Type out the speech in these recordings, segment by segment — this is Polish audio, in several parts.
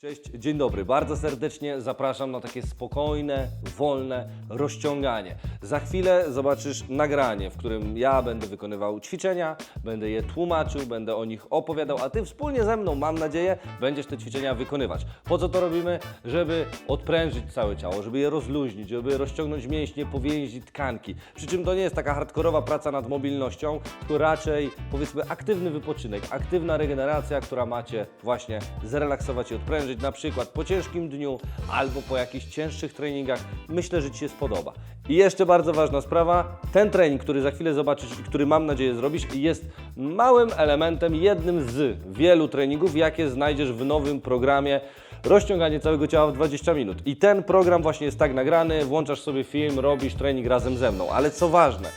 Cześć, dzień dobry. Bardzo serdecznie zapraszam na takie spokojne, wolne rozciąganie. Za chwilę zobaczysz nagranie, w którym ja będę wykonywał ćwiczenia, będę je tłumaczył, będę o nich opowiadał, a Ty wspólnie ze mną, mam nadzieję, będziesz te ćwiczenia wykonywać. Po co to robimy? Żeby odprężyć całe ciało, żeby je rozluźnić, żeby rozciągnąć mięśnie, powięzić tkanki. Przy czym to nie jest taka hardkorowa praca nad mobilnością, to raczej powiedzmy aktywny wypoczynek, aktywna regeneracja, która macie właśnie zrelaksować i odprężyć, na przykład po ciężkim dniu albo po jakichś cięższych treningach. Myślę, że Ci się spodoba. I jeszcze bardzo ważna sprawa, ten trening, który za chwilę zobaczysz i który mam nadzieję zrobisz, jest małym elementem, jednym z wielu treningów, jakie znajdziesz w nowym programie rozciąganie całego ciała w 20 minut. I ten program właśnie jest tak nagrany, włączasz sobie film, robisz trening razem ze mną. Ale co ważne,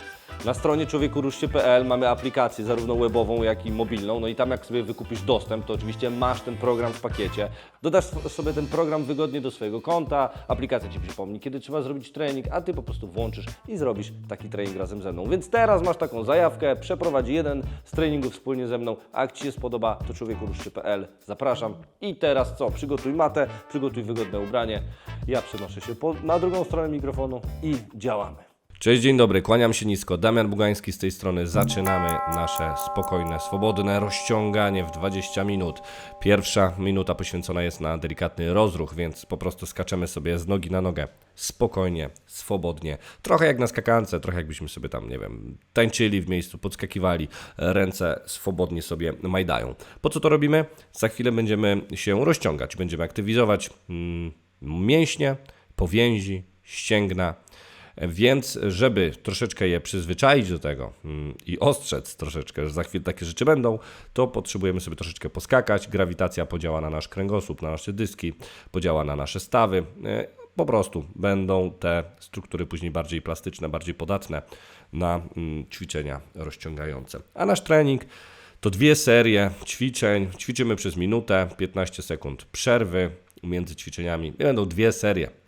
na stronie człowiekuruszcie.pl mamy aplikację zarówno webową, jak i mobilną. No i tam jak sobie wykupisz dostęp, to oczywiście masz ten program w pakiecie. Dodasz sobie ten program wygodnie do swojego konta, aplikacja Ci przypomni, kiedy trzeba zrobić trening, a Ty po prostu włączysz i zrobisz taki trening razem ze mną. Więc teraz masz taką zajawkę, przeprowadź jeden z treningów wspólnie ze mną, a jak Ci się spodoba, to człowiekuruszcie.pl. Zapraszam. I teraz co? Przygotuj matę, przygotuj wygodne ubranie. Ja przenoszę się po, na drugą stronę mikrofonu i działamy. Cześć, dzień dobry, kłaniam się nisko. Damian Bugański z tej strony. Zaczynamy nasze spokojne, swobodne rozciąganie w 20 minut. Pierwsza minuta poświęcona jest na delikatny rozruch, więc po prostu skaczemy sobie z nogi na nogę. Spokojnie, swobodnie. Trochę jak na skakance, trochę jakbyśmy sobie tam, nie wiem, tańczyli w miejscu, podskakiwali, ręce swobodnie sobie majdają. Po co to robimy? Za chwilę będziemy się rozciągać, będziemy aktywizować mm, mięśnie, powięzi, ścięgna. Więc, żeby troszeczkę je przyzwyczaić do tego mm, i ostrzec troszeczkę, że za chwilę takie rzeczy będą, to potrzebujemy sobie troszeczkę poskakać. Grawitacja podziała na nasz kręgosłup, na nasze dyski, podziała na nasze stawy. E, Po prostu będą te struktury później bardziej plastyczne, bardziej podatne na mm, ćwiczenia rozciągające. A nasz trening to dwie serie ćwiczeń. Ćwiczymy przez minutę, 15 sekund przerwy między ćwiczeniami. I będą dwie serie.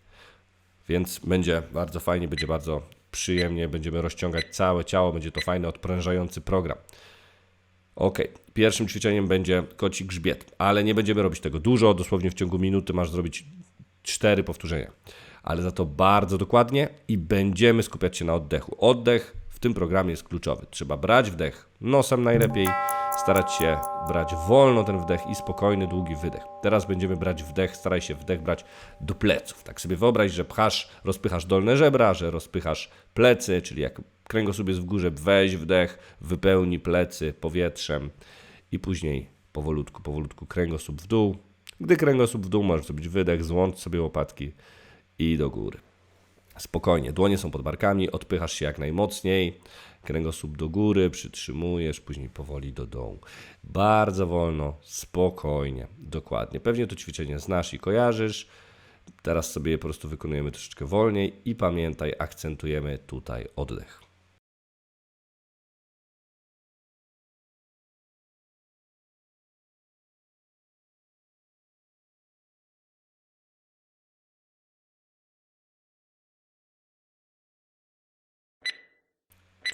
Więc będzie bardzo fajnie, będzie bardzo przyjemnie, będziemy rozciągać całe ciało, będzie to fajny, odprężający program. Ok, pierwszym ćwiczeniem będzie koci grzbiet, ale nie będziemy robić tego dużo, dosłownie w ciągu minuty masz zrobić cztery powtórzenia, ale za to bardzo dokładnie i będziemy skupiać się na oddechu. Oddech w tym programie jest kluczowy. Trzeba brać wdech nosem najlepiej, starać się brać wolno ten wdech i spokojny, długi wydech. Teraz będziemy brać wdech, staraj się wdech brać do pleców. Tak sobie wyobraź, że pchasz, rozpychasz dolne żebra, że rozpychasz plecy, czyli jak kręgosłup jest w górze, weź wdech, wypełni plecy powietrzem i później powolutku, powolutku kręgosłup w dół. Gdy kręgosłup w dół, możesz zrobić wydech, złącz sobie łopatki i do góry. Spokojnie, dłonie są pod barkami, odpychasz się jak najmocniej, kręgosłup do góry, przytrzymujesz, później powoli do dołu. Bardzo wolno, spokojnie, dokładnie. Pewnie to ćwiczenie znasz i kojarzysz. Teraz sobie je po prostu wykonujemy troszeczkę wolniej i pamiętaj, akcentujemy tutaj oddech.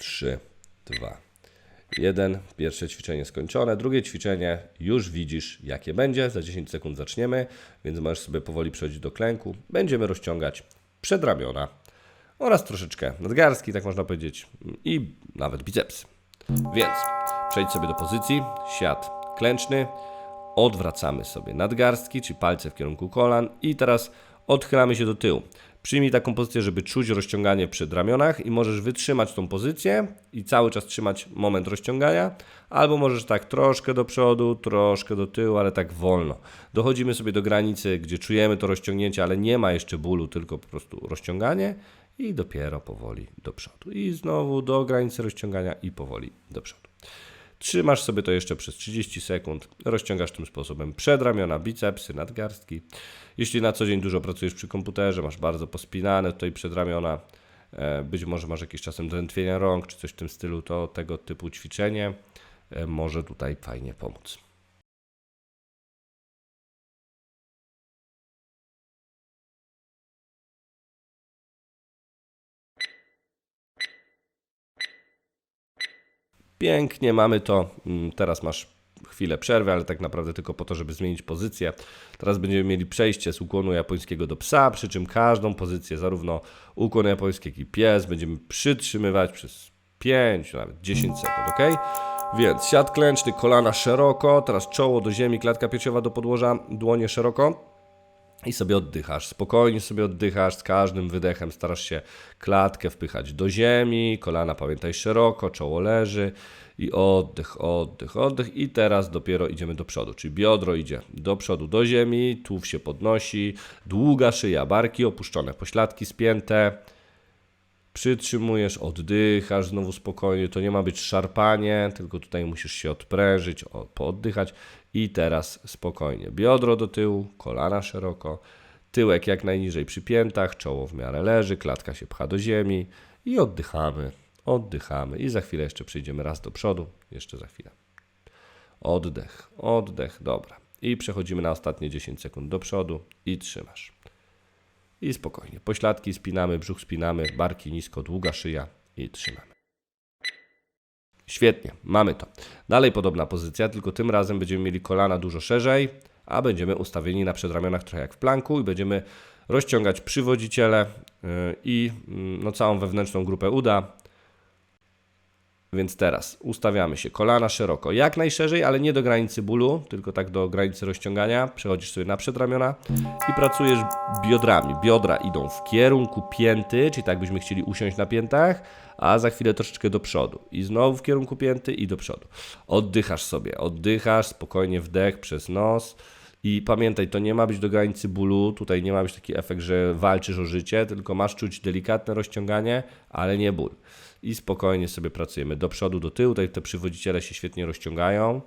Trzy, dwa, jeden. Pierwsze ćwiczenie skończone. Drugie ćwiczenie już widzisz, jakie będzie. Za 10 sekund zaczniemy, więc możesz sobie powoli przechodzić do klęku. Będziemy rozciągać przedramiona oraz troszeczkę nadgarstki, tak można powiedzieć, i nawet bicepsy. Więc przejdź sobie do pozycji, siat klęczny, odwracamy sobie nadgarstki, czy palce w kierunku kolan i teraz odchylamy się do tyłu. Przyjmij taką pozycję, żeby czuć rozciąganie przy ramionach i możesz wytrzymać tą pozycję i cały czas trzymać moment rozciągania, albo możesz tak troszkę do przodu, troszkę do tyłu, ale tak wolno. Dochodzimy sobie do granicy, gdzie czujemy to rozciągnięcie, ale nie ma jeszcze bólu, tylko po prostu rozciąganie i dopiero powoli do przodu. I znowu do granicy rozciągania i powoli do przodu. Trzymasz sobie to jeszcze przez 30 sekund, rozciągasz tym sposobem przedramiona, bicepsy, nadgarstki. Jeśli na co dzień dużo pracujesz przy komputerze, masz bardzo pospinane tutaj przedramiona, e, być może masz jakieś czasem drętwienia rąk czy coś w tym stylu, to tego typu ćwiczenie e, może tutaj fajnie pomóc. Pięknie mamy to. Mm, Teraz masz chwilę przerwy, ale tak naprawdę tylko po to, żeby zmienić pozycję. Teraz będziemy mieli przejście z ukłonu japońskiego do psa, przy czym każdą pozycję, zarówno ukłon japoński, jak i pies, będziemy przytrzymywać przez 5, nawet 10 sekund, ok? Więc siad klęczny, kolana szeroko, teraz czoło do ziemi, klatka piersiowa do podłoża, dłonie szeroko i sobie oddychasz. Spokojnie sobie oddychasz, z każdym wydechem starasz się klatkę wpychać do ziemi, kolana pamiętaj szeroko, czoło leży i oddech, oddech, oddech i teraz dopiero idziemy do przodu, czyli biodro idzie do przodu do ziemi, tułów się podnosi, długa szyja, barki opuszczone, pośladki spięte, Przytrzymujesz, oddychasz znowu spokojnie. To nie ma być szarpanie, tylko tutaj musisz się odprężyć, o- pooddychać. I teraz spokojnie. Biodro do tyłu, kolana szeroko, tyłek jak najniżej przy piętach, czoło w miarę leży, klatka się pcha do ziemi i oddychamy, oddychamy. I za chwilę jeszcze przejdziemy raz do przodu, jeszcze za chwilę. Oddech, oddech, dobra. I przechodzimy na ostatnie 10 sekund do przodu i trzymasz. I spokojnie. Pośladki spinamy, brzuch spinamy, barki nisko, długa szyja i trzymamy. Świetnie, mamy to. Dalej podobna pozycja, tylko tym razem będziemy mieli kolana dużo szerzej, a będziemy ustawieni na przedramionach trochę jak w planku i będziemy rozciągać przywodziciele yy, i yy, no, całą wewnętrzną grupę uda. Więc teraz ustawiamy się kolana szeroko, jak najszerzej, ale nie do granicy bólu, tylko tak do granicy rozciągania. Przechodzisz sobie na przedramiona i pracujesz biodrami. Biodra idą w kierunku pięty, czyli tak byśmy chcieli usiąść na piętach, a za chwilę troszeczkę do przodu. I znowu w kierunku pięty i do przodu. Oddychasz sobie, oddychasz, spokojnie wdech przez nos. I pamiętaj, to nie ma być do granicy bólu, tutaj nie ma być taki efekt, że walczysz o życie, tylko masz czuć delikatne rozciąganie, ale nie ból. I spokojnie sobie pracujemy do przodu, do tyłu, tutaj te przywodziciele się świetnie rozciągają.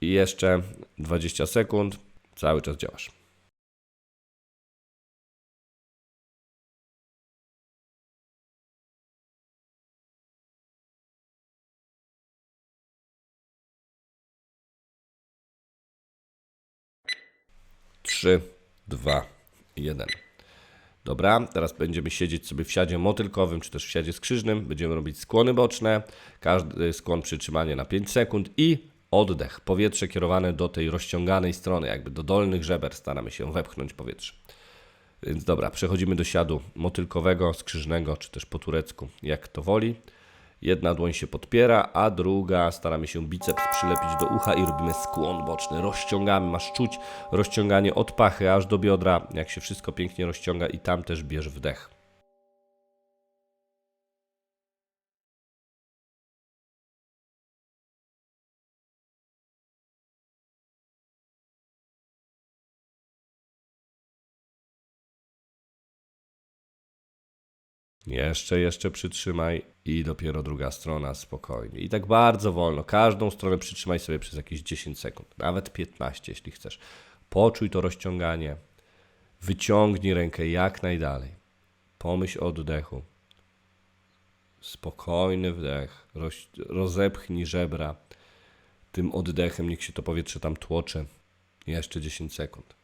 I jeszcze 20 sekund, cały czas działasz. Trzy, dwa, jeden. Dobra, teraz będziemy siedzieć sobie w siadzie motylkowym, czy też w siadzie skrzyżnym. Będziemy robić skłony boczne, każdy skłon przytrzymanie na 5 sekund i oddech. Powietrze kierowane do tej rozciąganej strony, jakby do dolnych żeber staramy się wepchnąć powietrze. Więc dobra, przechodzimy do siadu motylkowego, skrzyżnego, czy też po turecku, jak to woli. Jedna dłoń się podpiera, a druga staramy się biceps przylepić do ucha i robimy skłon boczny. Rozciągamy, masz czuć rozciąganie od pachy aż do biodra, jak się wszystko pięknie rozciąga i tam też bierz wdech. Jeszcze, jeszcze przytrzymaj i dopiero druga strona spokojnie. I tak bardzo wolno. Każdą stronę przytrzymaj sobie przez jakieś 10 sekund, nawet 15, jeśli chcesz. Poczuj to rozciąganie. Wyciągnij rękę jak najdalej. Pomyśl o oddechu. Spokojny wdech. Roz, rozepchnij żebra. Tym oddechem niech się to powietrze tam tłoczy. Jeszcze 10 sekund.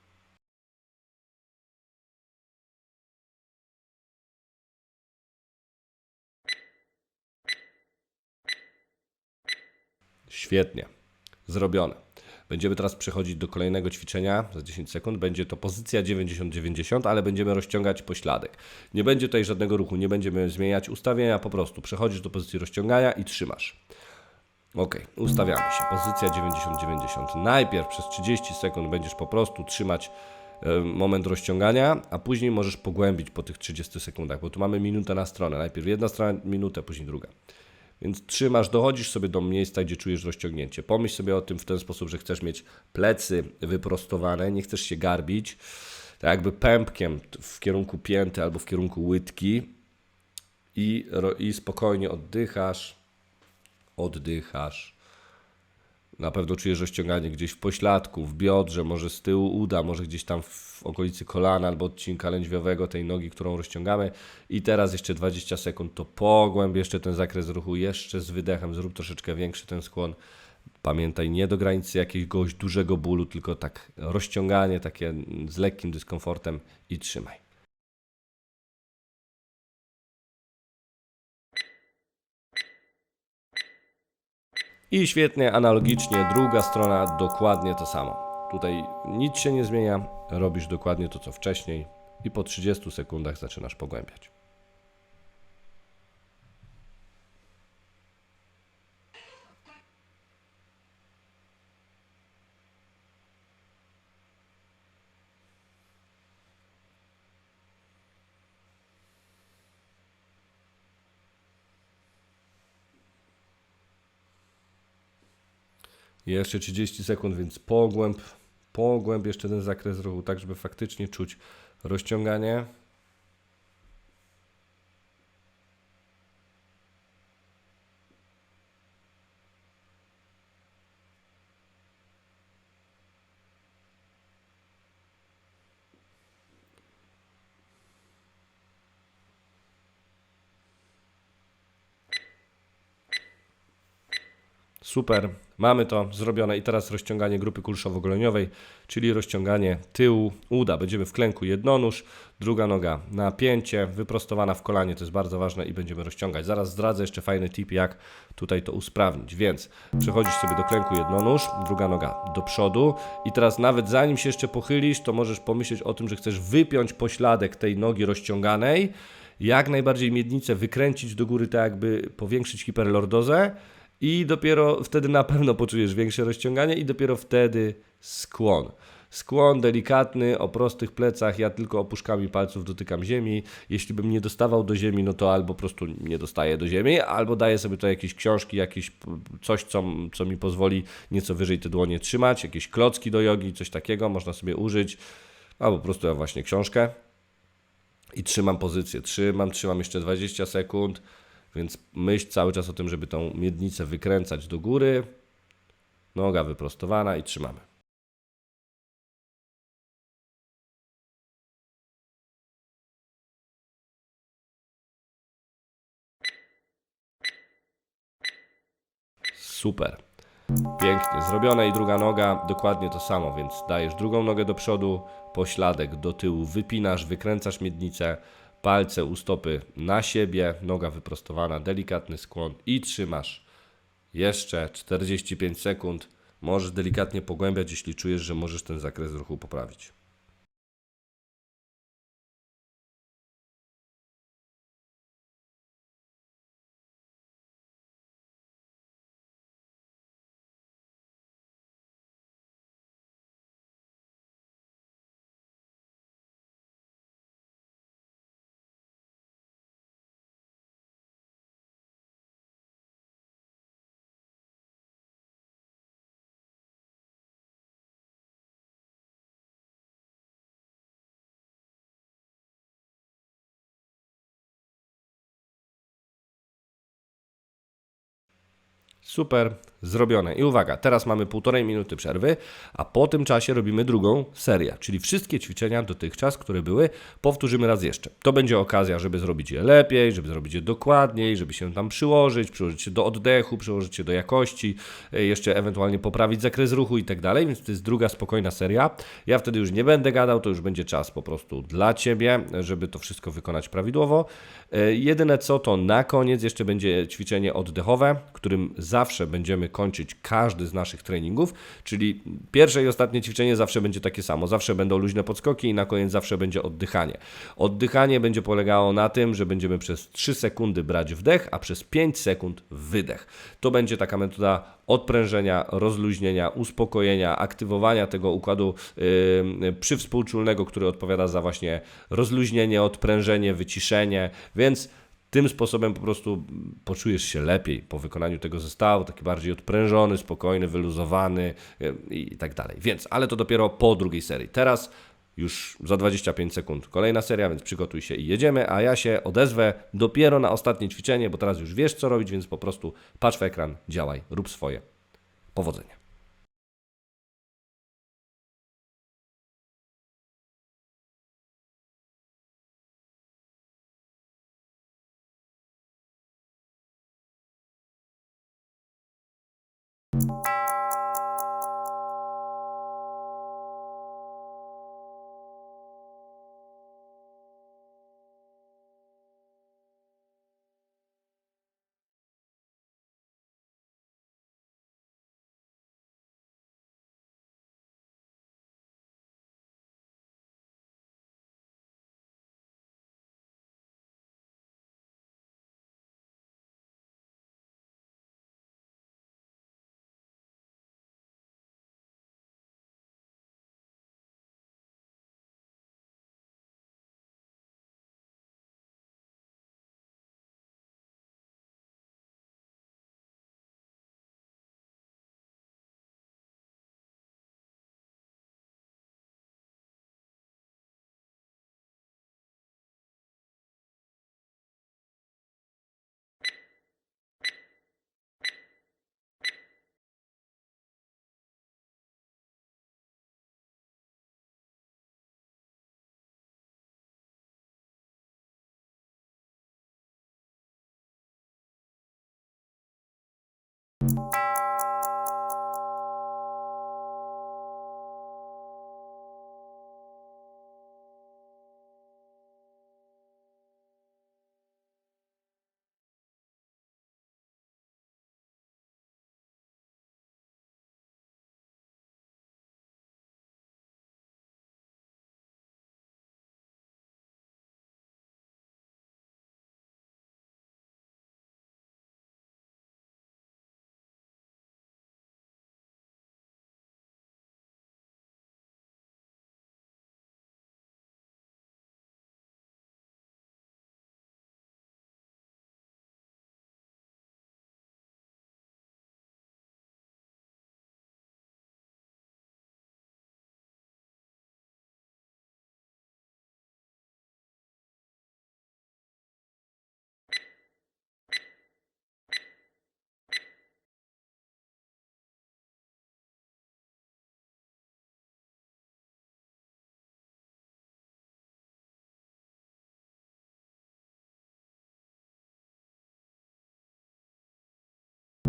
Świetnie. Zrobione. Będziemy teraz przechodzić do kolejnego ćwiczenia za 10 sekund. Będzie to pozycja 90-90, ale będziemy rozciągać pośladek. Nie będzie tutaj żadnego ruchu, nie będziemy zmieniać ustawienia, po prostu przechodzisz do pozycji rozciągania i trzymasz. Ok, ustawiamy się. Pozycja 90-90. Najpierw przez 30 sekund będziesz po prostu trzymać e, moment rozciągania, a później możesz pogłębić po tych 30 sekundach, bo tu mamy minutę na stronę. Najpierw jedna strona, minutę, później druga. Więc trzymasz, dochodzisz sobie do miejsca, gdzie czujesz rozciągnięcie. Pomyśl sobie o tym w ten sposób, że chcesz mieć plecy wyprostowane, nie chcesz się garbić, tak jakby pępkiem w kierunku pięty albo w kierunku łydki i, i spokojnie oddychasz, oddychasz. Na pewno czujesz rozciąganie gdzieś w pośladku, w biodrze, może z tyłu uda, może gdzieś tam w okolicy kolana albo odcinka lędźwiowego tej nogi, którą rozciągamy. I teraz jeszcze 20 sekund, to pogłęb jeszcze ten zakres ruchu, jeszcze z wydechem, zrób troszeczkę większy ten skłon. Pamiętaj, nie do granicy jakiegoś dużego bólu, tylko tak rozciąganie, takie z lekkim dyskomfortem i trzymaj. I świetnie, analogicznie, druga strona dokładnie to samo. Tutaj nic się nie zmienia, robisz dokładnie to co wcześniej i po 30 sekundach zaczynasz pogłębiać. Jeszcze 30 sekund, więc pogłęb, pogłęb jeszcze ten zakres ruchu, tak żeby faktycznie czuć rozciąganie. Super, mamy to zrobione. I teraz rozciąganie grupy kulszowo-goleniowej, czyli rozciąganie tyłu uda. Będziemy w klęku jednonóż, druga noga na pięcie, wyprostowana w kolanie, to jest bardzo ważne i będziemy rozciągać. Zaraz zdradzę jeszcze fajny tip, jak tutaj to usprawnić, więc przechodzisz sobie do klęku jednonóż, druga noga do przodu. I teraz nawet zanim się jeszcze pochylisz, to możesz pomyśleć o tym, że chcesz wypiąć pośladek tej nogi rozciąganej, jak najbardziej miednicę wykręcić do góry, tak jakby powiększyć hiperlordozę, i dopiero wtedy na pewno poczujesz większe rozciąganie i dopiero wtedy skłon. Skłon delikatny, o prostych plecach, ja tylko opuszkami palców dotykam ziemi. Jeśli bym nie dostawał do ziemi, no to albo po prostu nie dostaję do ziemi, albo daję sobie to jakieś książki, jakieś coś, co, co mi pozwoli nieco wyżej te dłonie trzymać, jakieś klocki do jogi, coś takiego można sobie użyć, albo po prostu ja właśnie książkę i trzymam pozycję. Trzymam, trzymam jeszcze 20 sekund. Więc myśl cały czas o tym, żeby tą miednicę wykręcać do góry. Noga wyprostowana i trzymamy. Super. Pięknie zrobione i druga noga dokładnie to samo, więc dajesz drugą nogę do przodu, pośladek do tyłu, wypinasz, wykręcasz miednicę, palce u stopy na siebie, noga wyprostowana, delikatny skłon i trzymasz jeszcze 45 sekund. Możesz delikatnie pogłębiać, jeśli czujesz, że możesz ten zakres ruchu poprawić. Super, zrobione. I uwaga, teraz mamy półtorej minuty przerwy, a po tym czasie robimy drugą serię, czyli wszystkie ćwiczenia dotychczas, które były, powtórzymy raz jeszcze. To będzie okazja, żeby zrobić je lepiej, żeby zrobić je dokładniej, żeby się tam przyłożyć, przyłożyć się do oddechu, przyłożyć się do jakości, e, jeszcze ewentualnie poprawić zakres ruchu i tak dalej, więc to jest druga spokojna seria. Ja wtedy już nie będę gadał, to już będzie czas po prostu dla Ciebie, żeby to wszystko wykonać prawidłowo. E, jedyne co, to na koniec jeszcze będzie ćwiczenie oddechowe, którym zawsze będziemy kończyć każdy z naszych treningów, czyli pierwsze i ostatnie ćwiczenie zawsze będzie takie samo. Zawsze będą luźne podskoki i na koniec zawsze będzie oddychanie. Oddychanie będzie polegało na tym, że będziemy przez 3 sekundy brać wdech, a przez 5 sekund wydech. To będzie taka metoda odprężenia, rozluźnienia, uspokojenia, aktywowania tego układu yy, przywspółczulnego, który odpowiada za właśnie rozluźnienie, odprężenie, wyciszenie, więc tym sposobem po prostu poczujesz się lepiej po wykonaniu tego zestawu, taki bardziej odprężony, spokojny, wyluzowany i tak dalej. Więc, ale to dopiero po drugiej serii. Teraz już za 25 sekund kolejna seria, więc przygotuj się i jedziemy, a ja się odezwę dopiero na ostatnie ćwiczenie, bo teraz już wiesz co robić, więc po prostu patrz w ekran, działaj, rób swoje. Powodzenia.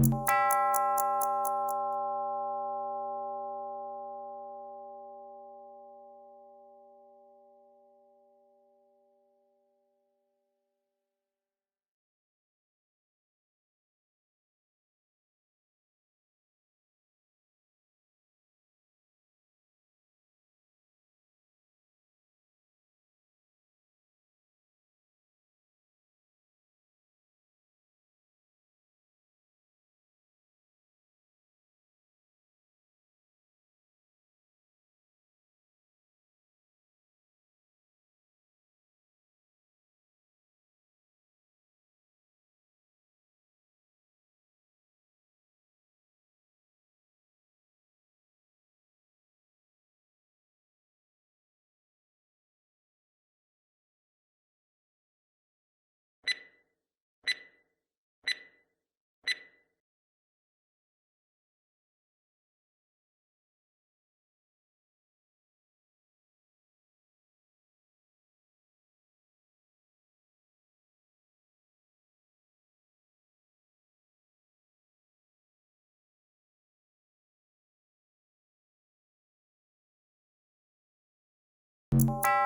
you you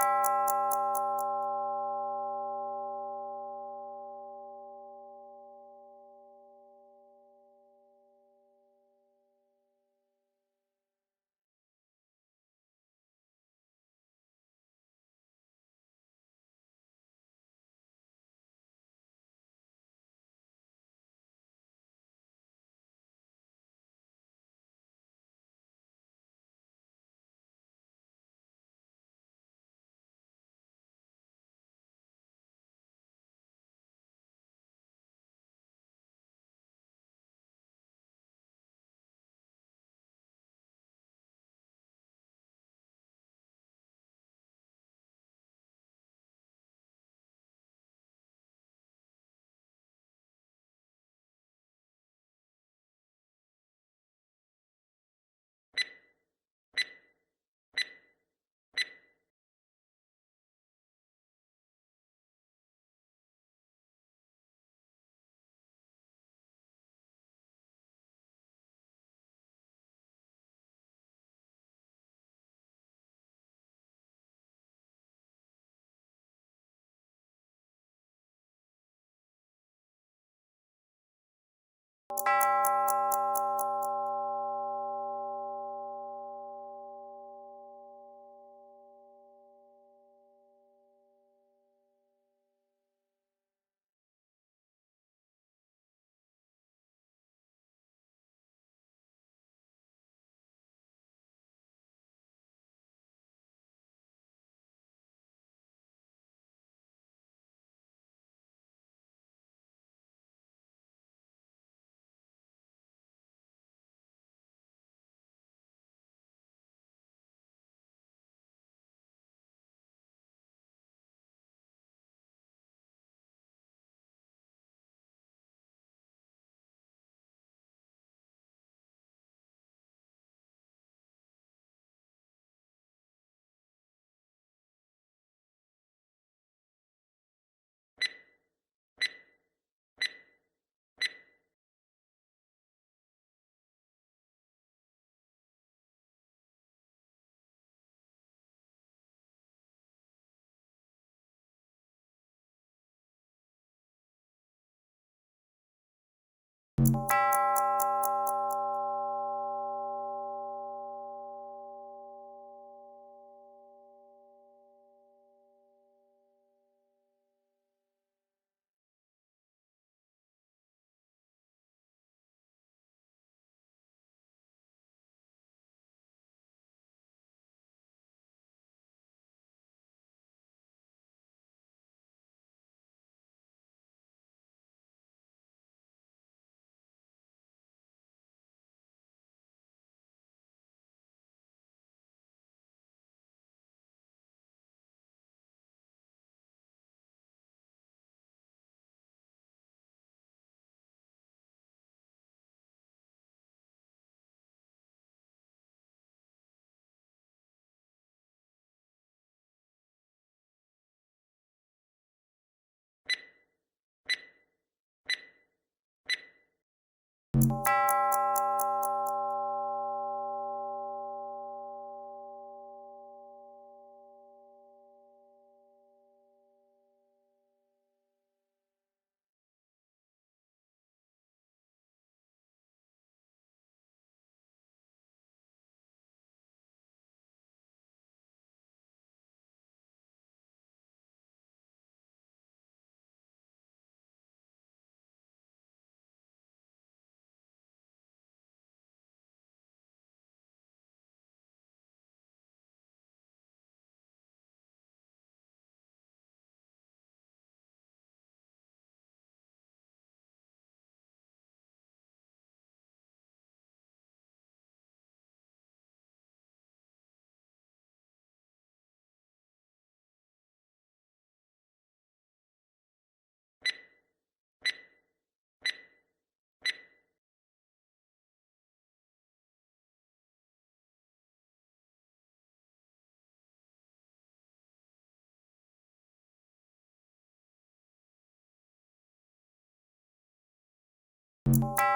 Música you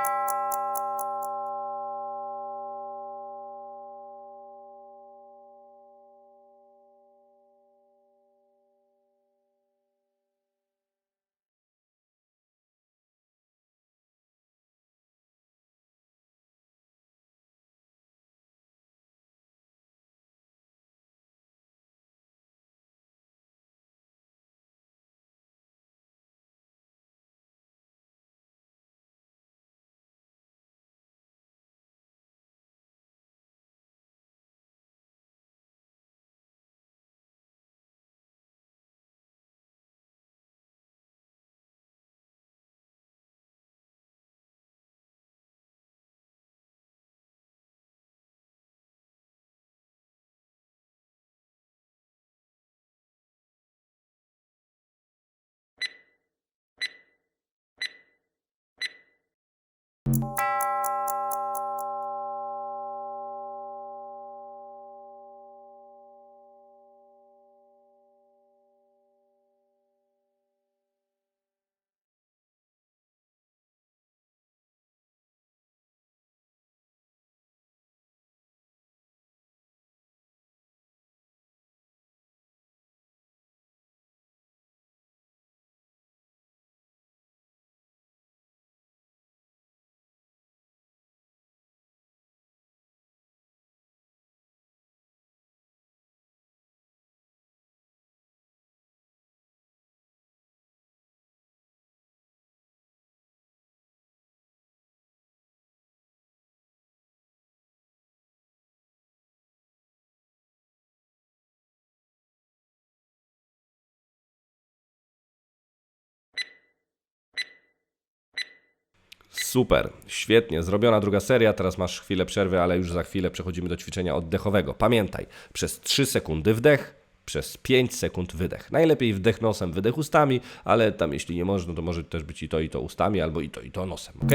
Super, świetnie, zrobiona druga seria, teraz masz chwilę przerwy, ale już za chwilę przechodzimy do ćwiczenia oddechowego. Pamiętaj, przez 3 sekundy wdech, przez 5 sekund wydech. Najlepiej wdech nosem, wydech ustami, ale tam jeśli nie można, to może też być i to i to ustami, albo i to i to nosem, ok?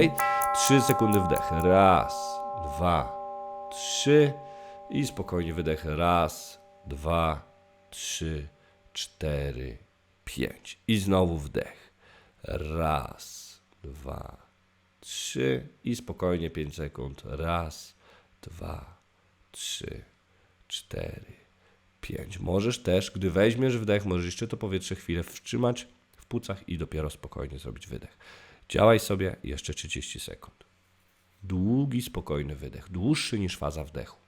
3 sekundy wdech, raz, dwa, trzy i spokojnie wydech, raz, dwa, trzy, cztery, pięć. I znowu wdech, raz, dwa, trzy i spokojnie 5 sekund. Raz, dwa, trzy, cztery, pięć. Możesz też, gdy weźmiesz wdech, możesz jeszcze to powietrze chwilę wstrzymać w płucach i dopiero spokojnie zrobić wydech. Działaj sobie jeszcze 30 sekund. Długi, spokojny wydech, dłuższy niż faza wdechu.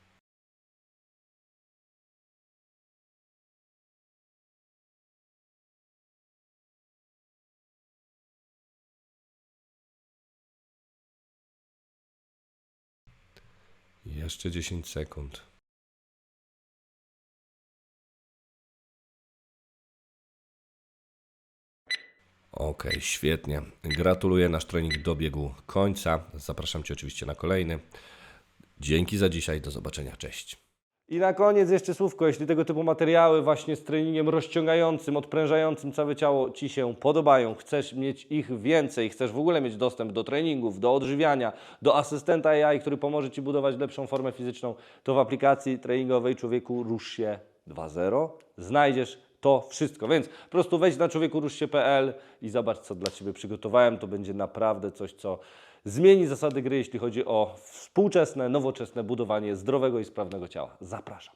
Jeszcze 10 sekund. Ok, świetnie. Gratuluję, nasz trening dobiegł końca. Zapraszam Cię oczywiście na kolejny. Dzięki za dzisiaj, do zobaczenia, cześć. I na koniec jeszcze słówko, jeśli tego typu materiały właśnie z treningiem rozciągającym, odprężającym całe ciało Ci się podobają, chcesz mieć ich więcej, chcesz w ogóle mieć dostęp do treningów, do odżywiania, do asystenta AI, który pomoże Ci budować lepszą formę fizyczną, to w aplikacji treningowej Człowieku Rusz się 2.0 znajdziesz to wszystko. Więc po prostu wejdź na człowiekoruszsie.pl i zobacz, co dla Ciebie przygotowałem. To będzie naprawdę coś, co zmieni zasady gry, jeśli chodzi o współczesne, nowoczesne budowanie zdrowego i sprawnego ciała. Zapraszam.